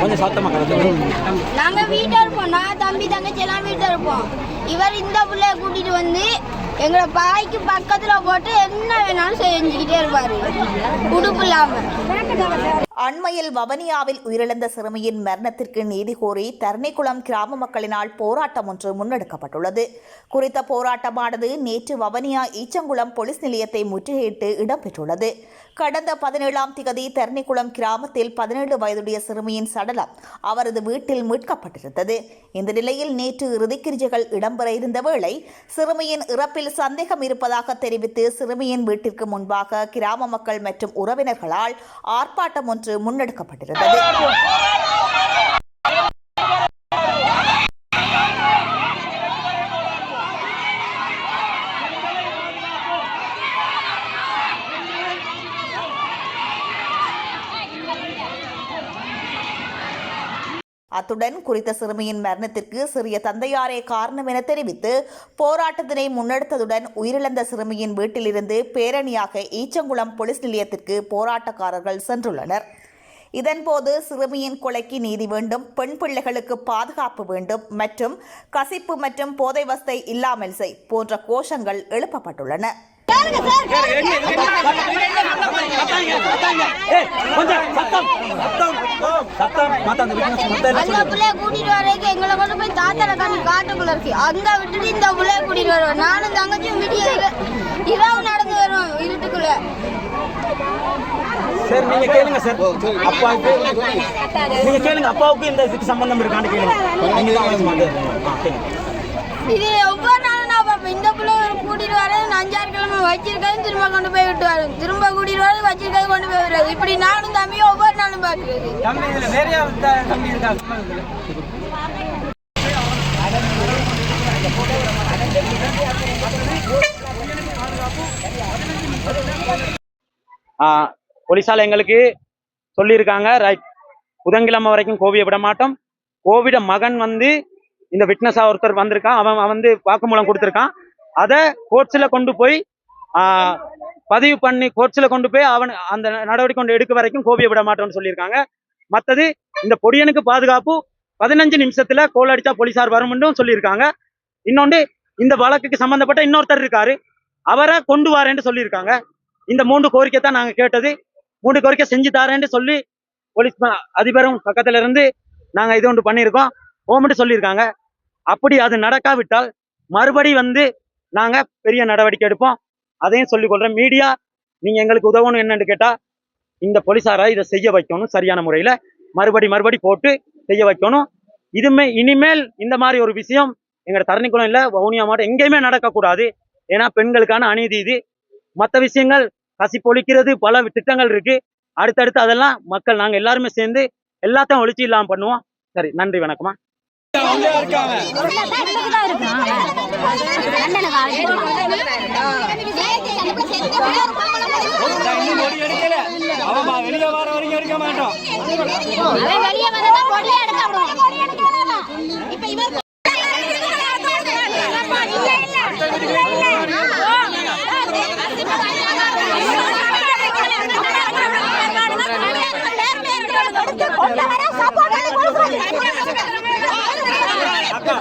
கொஞ்சம் சத்தமாக கலந்து நாங்கள் வீட்டில் இருப்போம். நான் தம்பி தங்கச்சி எல்லாம் வீட்டில் இருப்போம். இவர் இந்த பிள்ளைய கூட்டிட்டு வந்து எங்களை பாய்க்கு பக்கத்துல போட்டு என்ன வேணாலும் செஞ்சுக்கிட்டே இருப்பாரு. உடுப்பு இல்லாம. அண்மையில் வவனியாவில் உயிரிழந்த சிறுமியின் மரணத்திற்கு நீதி கோரி தரணிக்குளம் கிராம மக்களினால் போராட்டம் ஒன்று முன்னெடுக்கப்பட்டுள்ளது. குறித்த போராட்டமானது நேற்று வவனியா ஈச்சங்குளம் போலீஸ் நிலையத்தை முற்றுகையிட்டு இடம்பெற்றுள்ளது. கடந்த பதினேழாம் திகதி தரணிக்குளம் கிராமத்தில் பதினேழு வயதுடைய சிறுமியின் சடலம் அவரது வீட்டில் மீட்கப்பட்டிருந்தது. இந்த நிலையில் நேற்று இறுதிக்கிரிஜைகள் இடம்பெற இருந்த வேளை சிறுமியின் இறப்பில் சந்தேகம் இருப்பதாக தெரிவித்து சிறுமியின் வீட்டிற்கு முன்பாக கிராம மக்கள் மற்றும் உறவினர்களால் ஆர்ப்பாட்டம் ஒன்று முன்னெடுக்கப்பட்டிருந்தது. அத்துடன் குறித்த சிறுமியின் மரணத்திற்கு சிறிய தந்தையாரே காரணம் என தெரிவித்து போராட்டத்தினை முன்னெடுத்ததுடன் உயிரிழந்த சிறுமியின் வீட்டிலிருந்து பேரணியாக ஈச்சங்குளம் போலீஸ் நிலையத்திற்கு போராட்டக்காரர்கள் சென்றுள்ளனர். இதன்போது சிறுமியின் கொலைக்கு நீதி வேண்டும் பெண் பிள்ளைகளுக்கு பாதுகாப்பு வேண்டும் மற்றும் கசிப்பு மற்றும் போதை வஸ்தை இல்லாமல் செய் போன்ற கோஷங்கள் எழுப்பப்பட்டுள்ளன. கொஞ்சம் சத்தம். சத்தம் சத்தம் மத்த அந்த வீட்டு மத்த எல்லாம் அந்த பிள்ளைய கூட்டிட்டு வரைக்கும் எங்களை கொண்டு போய் தாத்தனை காணி காட்டுக்குள்ள இருக்கு. அங்க விட்டுட்டு இந்த பிள்ளைய கூட்டிட்டு வருவோம். நானும் தங்கச்சியும் விடிய இரவு நடந்து வருவோம் இருட்டுக்குள்ள சரி நீங்க கேளுங்க சார். அப்பா நீங்க கேளுங்க. அப்பாவுக்கு இந்த இதுக்கு சம்பந்தம் இருக்கான்னு கேளுங்க. நீங்க தான் ஆலோசனை பண்ணுங்க. ஆ, கேளுங்க. இது ஒவ்வொரு நாளும் நான் பார்ப்பேன் இந்த பிள்ளை கூட்டிட்டு வரேன் அஞ்சாறு கிழமை வச்சிருக்கேன் திரும்ப கொண்டு போய் விட்டு வரேன் திரும்ப கூட்டிட்டு வரேன் வச்சிருக்கேன் கொண்டு போய் விடுறது இப்படி நானும் தம்பியும் ஒவ்வொரு நாளும் பார்க்குறது. தம்பி இதுல வேற யார் தம்பி இருக்கா? சும்மா இதுல. ஆ, போலீஸால எங்களுக்கு சொல்லியிருக்காங்க ரைட். புதன்கிழமை வரைக்கும் கோவியை விட மாட்டோம். கோவிட மகன் வந்து இந்த விட்னஸா ஒருத்தர் வந்திருக்கான். அவன் வந்து வாக்குமூலம் கொடுத்துருக்கான். அதை கோர்ட்ஸில் கொண்டு போய் பதிவு பண்ணி கோர்ட்ஸில் கொண்டு போய் அவன் அந்த நடவடிக்கை கொண்டு எடுக்க வரைக்கும் கோபிய விட மாட்டோம்னு சொல்லியிருக்காங்க. மற்றது இந்த பொடியனுக்கு பாதுகாப்பு பதினஞ்சு நிமிஷத்தில் கோல் அடித்தா போலீஸார் வரும்னு சொல்லியிருக்காங்க. இன்னொன்று இந்த வழக்குக்கு சம்மந்தப்பட்ட இன்னொருத்தர் இருக்காரு. அவரை கொண்டு வரேன்னு சொல்லியிருக்காங்க. இந்த மூன்று கோரிக்கை தான் நாங்கள் கேட்டது. மூன்று கோரிக்கை செஞ்சு தரேன்னு சொல்லி போலீஸ் அதிபரும் பக்கத்துல இருந்து நாங்கள் இது ஒன்று பண்ணியிருக்கோம். ஓமெண்ட் சொல்லியிருக்காங்க. அப்படி அது நடக்காவிட்டால் மறுபடி வந்து நாங்கள் பெரிய நடவடிக்கை எடுப்போம். அதையும் சொல்லிக் கொள்றேன். மீடியா நீங்க எங்களுக்கு உதவணும் என்னன்னு கேட்டா இந்த போலீஸாரை இதை செய்ய வைக்கணும் சரியான முறையில. மறுபடி மறுபடி போட்டு செய்ய வைக்கணும். இதுமே இனிமேல் இந்த மாதிரி ஒரு விஷயம் எங்க தரணிக்குளம் இல்ல வவுனியா மாவட்டம் எங்கேயுமே நடக்கக்கூடாது. ஏன்னா பெண்களுக்கான அநீதி இது. மற்ற விஷயங்கள் கசி பொழிக்கிறது பல திட்டங்கள் இருக்கு. அடுத்தடுத்து அதெல்லாம் மக்கள் நாங்க எல்லாருமே சேர்ந்து எல்லாத்தையும் ஒழிச்சு இல்லாம பண்ணுவோம். சரி நன்றி வணக்கமா அவன் வெளியே வர வரைக்கும் எடுக்க மாட்டோம் அவன் வெளியே வந்தா கொடியே எடுக்க இப்ப இவர் அக்கா.